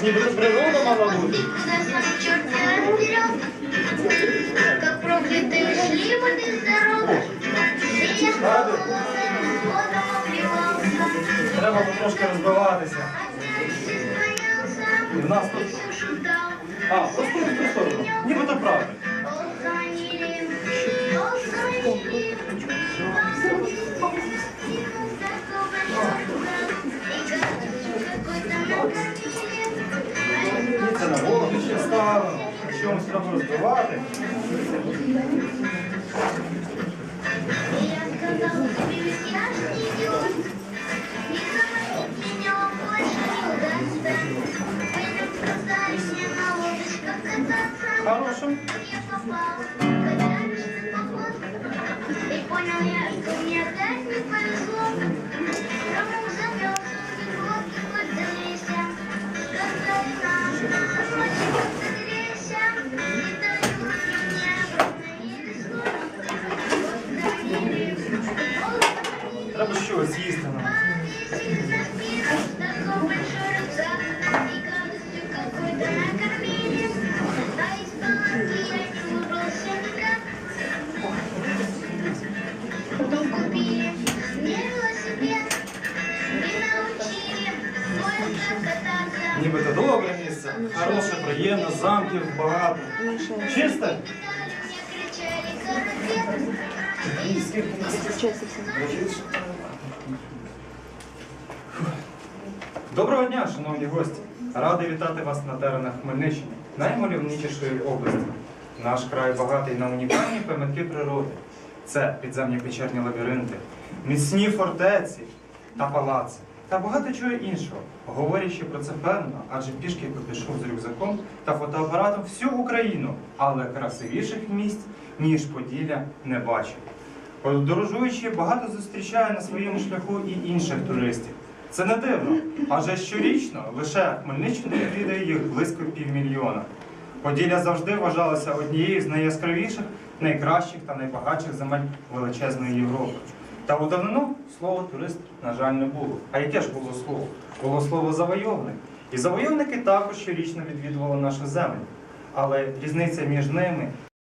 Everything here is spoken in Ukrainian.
ж нібито природа мала бути. Куда сам черт не разберет. Как проклятые шли мы без дорог. И я. Треба розбиватися. Опять все смеялся. І в нас тут. А, просто в Причем все равно сбивали. Хорошим. Понял я, что мне опять не повезло, кому замерз. научили кое-как кататься. Нібито добре місце. Хороше, приємне, замків багато. Чисте? Кидали мне, кричали «Карапет!» И Доброго дня, шановні гості! Радий вітати вас на теренах Хмельниччини, наймальовничішої області. Наш край багатий на унікальні пам'ятки природи. Це підземні печерні лабіринти, міцні фортеці та палаци та багато чого іншого. Говорячи про це певно, адже пішки пішов з рюкзаком та фотоапаратом всю Україну, але красивіших місць, ніж Поділля, не бачив. Подорожуючи, багато зустрічає на своєму шляху і інших туристів. Це не дивно, адже щорічно лише Хмельниччину відвідує їх близько півмільйона. Поділля завжди вважалася однією з найяскравіших, найкращих та найбагатших земель величезної Європи. Та у давнину слово турист, на жаль, не було. А яке ж було слово? Було слово завойовник. І завойовники також щорічно відвідували нашу землю. Але різниця між ними